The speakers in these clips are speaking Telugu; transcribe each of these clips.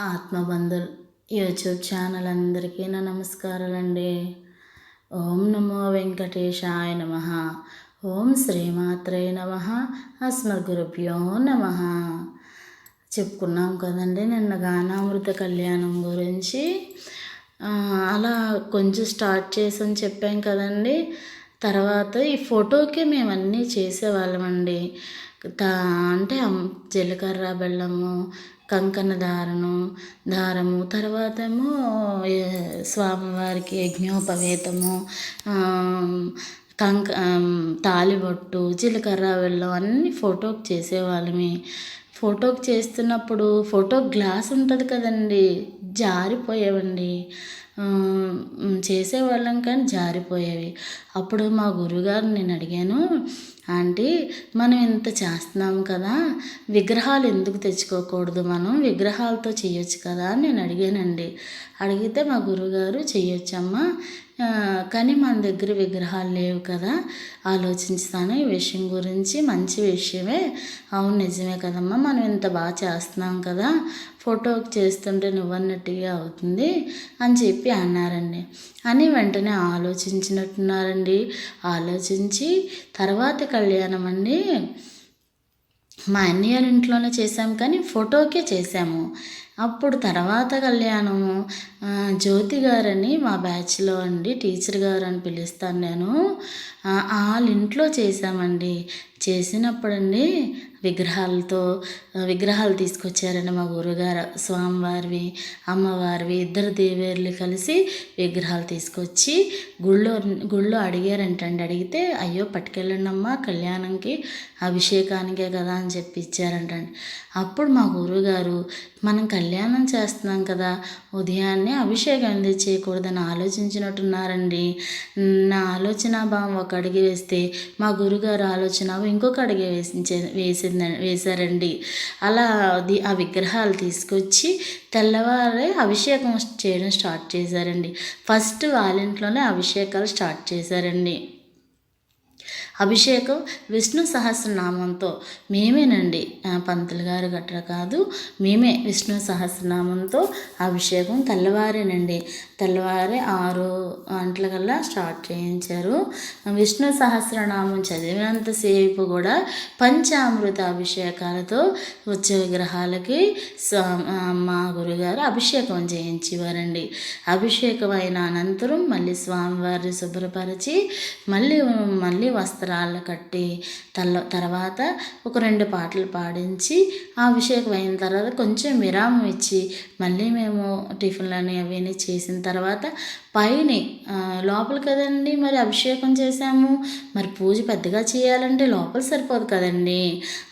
ఆత్మబంధుల్ యూట్యూబ్ ఛానల్ అందరికీ నా నమస్కారాలండి. ఓం నమో వెంకటేశాయ నమ. ఓం శ్రీమాత్రే నమ. అస్మద్గురుభ్యో నమ. చెప్పుకున్నాం కదండి నిన్న గానామృత కళ్యాణం గురించి. అలా కొంచెం స్టార్ట్ చేసని చెప్పాం కదండి. తర్వాత ఈ ఫోటోకి మేము అన్నీ చేసేవాళ్ళమండి అంటే జీలకర్ర బెల్లము కంకణ దారము దారము తర్వాత ఏమో స్వామివారికి యజ్ఞోపవేతము కంక తాలిబొట్టు జీలకర్ర వెళ్ళం అన్నీ ఫోటోకి చేసేవాళ్ళమి. ఫోటోకి చేస్తున్నప్పుడు ఫోటో గ్లాస్ ఉంటుంది కదండి జారిపోయేవండి. చేసేవాళ్ళం కానీ జారిపోయేవి. అప్పుడు మా గురుగారు నేను అడిగాను ఆంటీ మనం ఇంత చేస్తున్నాం కదా విగ్రహాలు ఎందుకు తెచ్చుకోకూడదు? మనం విగ్రహాలతో చేయొచ్చు కదా? అని నేను అడిగానండి. అడిగితే మా గురుగారు చేయొచ్చమ్మా కానీ మన దగ్గర విగ్రహాలు లేవు కదా. ఆలోచించుతాను. ఈ విషయం గురించి మంచి విషయమే. అవును నిజమే కదమ్మా. మనం ఇంత బాగా చేస్తున్నాం కదా. ఫోటోకి చేస్తుంటే నువ్వన్నట్టుగా అవుతుంది అని చెప్పి అన్నారండి. అని వెంటనే ఆలోచించినట్టున్నారండి. ఆలోచించి తర్వాత కళ్యాణం అండి. మా అన్నయ్య ఇంట్లోనే చేసాము కానీ ఫోటోకే చేసాము అప్పుడు తర్వాత కళ్యాణము జ్యోతి గారని మా బ్యాచ్లో అండి టీచర్ గారు అని పిలుస్తాను నేను. వాళ్ళ ఇంట్లో చేశామండి. చేసినప్పుడండి విగ్రహాలతో విగ్రహాలు తీసుకొచ్చారండి మా గురుగారు స్వామివారివి అమ్మవారివి ఇద్దరు దేవేర్లు కలిసి విగ్రహాలు తీసుకొచ్చి గుళ్ళో గుళ్ళో అడిగారంటండి. అడిగితే అయ్యో పట్టుకెళ్ళండమ్మా కళ్యాణంకి అభిషేకానికే కదా అని చెప్పి ఇచ్చారంటండి. అప్పుడు మా గురుగారు మనం కళ్యాణం చేస్తున్నాం కదా ఉదయాన్నే అభిషేకం ఎందుకు చేయకూడదని ఆలోచించినట్టున్నారండి. నా ఆలోచన భావం ఒక అడిగి వేస్తే మా గురుగారు ఆలోచన ఇంకొక అడిగి వేసి వేసి వేసింది వేశారండి. అలా అది ఆ విగ్రహాలు తీసుకొచ్చి తెల్లవారే అభిషేకం చేయడం స్టార్ట్ చేశారండి. ఫస్ట్ వాళ్ళ ఇంట్లోనే అభిషేకాలు స్టార్ట్ చేశారండి. అభిషేకం విష్ణు సహస్రనామంతో. మేమేనండి పంతులు గారు గట్రా కాదు మేమే విష్ణు సహస్రనామంతో అభిషేకం తెల్లవారేనండి. తెల్లవారే ఆరు గంటలకల్లా స్టార్ట్ చేయించారు. విష్ణు సహస్రనామం చదివినంతసేపు కూడా పంచామృత అభిషేకాలతో వచ్చే విగ్రహాలకి మా గురుగారు అభిషేకం చేయించేవారండి. అభిషేకం అయిన అనంతరం మళ్ళీ స్వామివారిని శుభ్రపరిచి మళ్ళీ మళ్ళీ వస్త్ర రాళ్ళు కట్టి తల్ల తర్వాత ఒక రెండు పాటలు పాడించి ఆ అభిషేకం అయిన తర్వాత కొంచెం విరామం ఇచ్చి మళ్ళీ మేము టిఫిన్లని అవన్నీ చేసిన తర్వాత పైన లోపల కదండి మరి అభిషేకం చేశాము. మరి పూజ పెద్దగా చేయాలంటే లోపల సరిపోదు కదండి.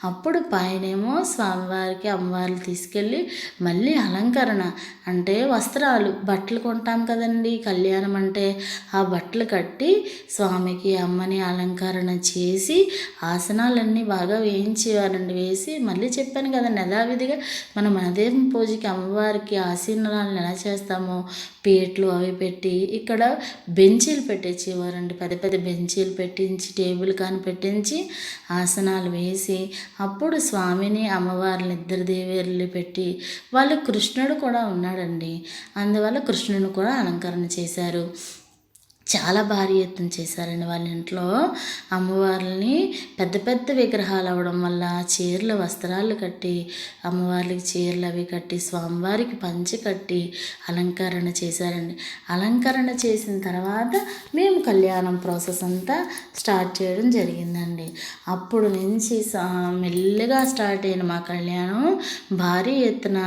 అప్పుడు పైనేమో స్వామివారికి అమ్మవారిని తీసుకెళ్ళి మళ్ళీ అలంకరణ అంటే వస్త్రాలు బట్టలు కొంటాం కదండి. కళ్యాణం అంటే ఆ బట్టలు కట్టి స్వామికి అమ్మని అలంకరణ చేసి ఆసనాలన్నీ బాగా వేయించేవారండి వేసి మళ్ళీ చెప్పాను కదండి యథావిధిగా మనం అదే పూజకి అమ్మవారికి ఆసీనాలను ఎలా చేస్తామో పీట్లు అవి పెట్టి ఇక్కడ బెంచీలు పెట్టించేవారండి పెద్ద పెద్ద బెంచీలు పెట్టించి టేబుల్ కానీ పెట్టించి ఆసనాలు వేసి అప్పుడు స్వామిని అమ్మవారిని ఇద్దరు దేవేరులు పెట్టి వాళ్ళు కృష్ణుడు కూడా ఉన్నాడండి. అందువల్ల కృష్ణుని కూడా అలంకరణ చేశారు. చాలా భారీ ఎత్తున చేశారండి. వాళ్ళ ఇంట్లో అమ్మవార్లని పెద్ద పెద్ద విగ్రహాలు అవ్వడం వల్ల చీరలు వస్త్రాలు కట్టి అమ్మవార్లకి చీరలు అవి కట్టి స్వామివారికి పంచి కట్టి అలంకరణ చేశారండి. అలంకరణ చేసిన తర్వాత మేము కళ్యాణం ప్రాసెస్ అంతా స్టార్ట్ చేయడం జరిగిందండి. అప్పుడు నుంచి మెల్లగా స్టార్ట్ అయిన మా కళ్యాణం భారీ ఎత్తున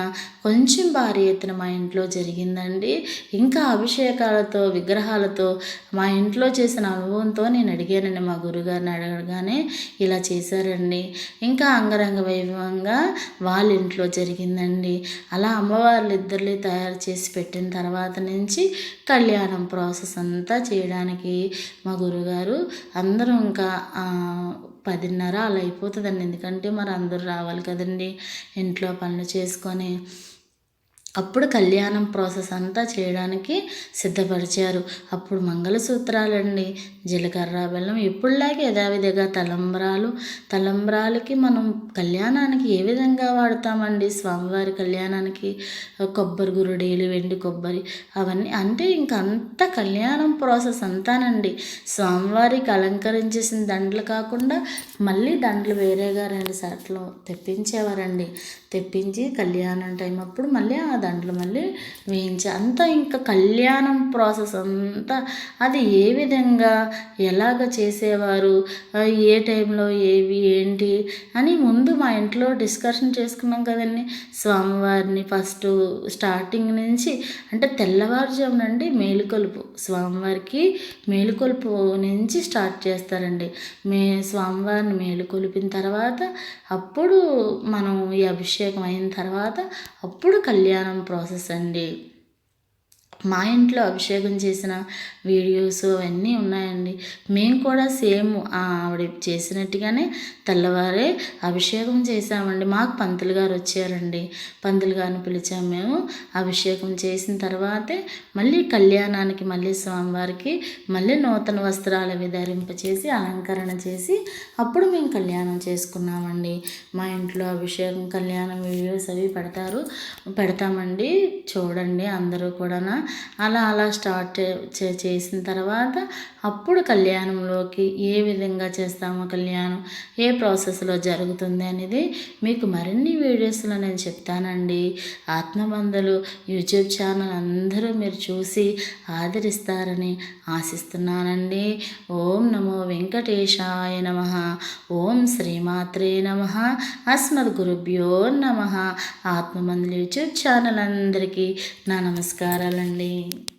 కొంచెం భారీ ఎత్తున మా ఇంట్లో జరిగిందండి. ఇంకా అభిషేకాలతో విగ్రహాలతో మా ఇంట్లో చేసిన అనుభవంతో నేను అడిగానండి మా గురుగారిని అడగగానే ఇలా చేశారండి. ఇంకా అంగరంగ వైభవంగా వాళ్ళ ఇంట్లో జరిగిందండి. అలా అమ్మవార్లు ఇద్దరిని తయారు చేసి పెట్టిన తర్వాత నుంచి కళ్యాణం ప్రాసెస్ అంతా చేయడానికి మా గురుగారు అందరూ ఇంకా పదిన్నర అలా అయిపోతుందండి. ఎందుకంటే మరి అందరూ రావాలి కదండి. ఇంట్లో పనులు చేసుకొని అప్పుడు కళ్యాణం ప్రాసెస్ అంతా చేయడానికి సిద్ధపరిచారు. అప్పుడు మంగళసూత్రాలండి. జీలకర్ర బెల్లం ఎప్పుడులాగే యథావిధిగా తలంబ్రాలు. తలంబ్రాలకి మనం కళ్యాణానికి ఏ విధంగా వాడతామండి? స్వామివారి కళ్యాణానికి కొబ్బరి గురుడీలు వెండి కొబ్బరి అవన్నీ. అంటే ఇంక అంత కళ్యాణం ప్రాసెస్ అంతానండి. స్వామివారికి అలంకరించేసిన దండలు కాకుండా మళ్ళీ దండలు వేరేగా రెండు సార్లు తెప్పించేవారండి. తెప్పించి కళ్యాణం టైం అప్పుడు మళ్ళీ ఆ దండలు మళ్ళీ వేయించి అంతా ఇంకా కళ్యాణం ప్రాసెస్ అంతా. అది ఏ విధంగా ఎలాగ చేసేవారు? ఏ టైంలో ఏవి ఏంటి అని ముందు మా ఇంట్లో డిస్కషన్ చేసుకున్నాం కదండి. స్వామివారిని ఫస్ట్ స్టార్టింగ్ నుంచి అంటే తెల్లవారుజామునండి మేలుకొలుపు. స్వామివారికి మేలుకొలుపు నుంచి స్టార్ట్ చేస్తారండి. మే స్వామివారిని మేలుకొలిపిన తర్వాత అప్పుడు మనం ఈ అభిషేకం అయిన తర్వాత అప్పుడు కళ్యాణం ప్రాసెస్ అండి. మా ఇంట్లో అభిషేకం చేసిన వీడియోస్ అవన్నీ ఉన్నాయండి. మేము కూడా సేమ్ ఆవిడ చేసినట్టుగానే తెల్లవారే అభిషేకం చేసామండి మాకు పంతులు గారు వచ్చారండి. పంతులు గారిని పిలిచాము మేము అభిషేకం చేసిన తర్వాతే మళ్ళీ కళ్యాణానికి మళ్ళీ స్వామివారికి మళ్ళీ నూతన వస్త్రాలు అవి ధరింపచేసి అలంకరణ చేసి అప్పుడు మేము కళ్యాణం చేసుకున్నామండి. మా ఇంట్లో అభిషేకం కళ్యాణం వీడియోస్ అవి పెడతారు పెడతామండి. చూడండి అందరూ కూడా అలా అలా స్టార్ట్ చేసిన తర్వాత అప్పుడు కళ్యాణంలోకి ఏ విధంగా చేస్తామో కళ్యాణం ఏ ప్రాసెస్లో జరుగుతుంది అనేది మీకు మరిన్ని వీడియోస్లో నేను చెప్తానండి. ఆత్మబంధులు యూట్యూబ్ ఛానల్ అందరూ మీరు చూసి ఆదరిస్తారని ఆశిస్తున్నానండి. ఓం నమో వెంకటేశాయ నమ. ఓం శ్రీమాత్రే నమ. అస్మద్ గురుభ్యో నమ. ఆత్మబంధులు యూట్యూబ్ ఛానల్ అందరికీ నా నమస్కారాలండి. sí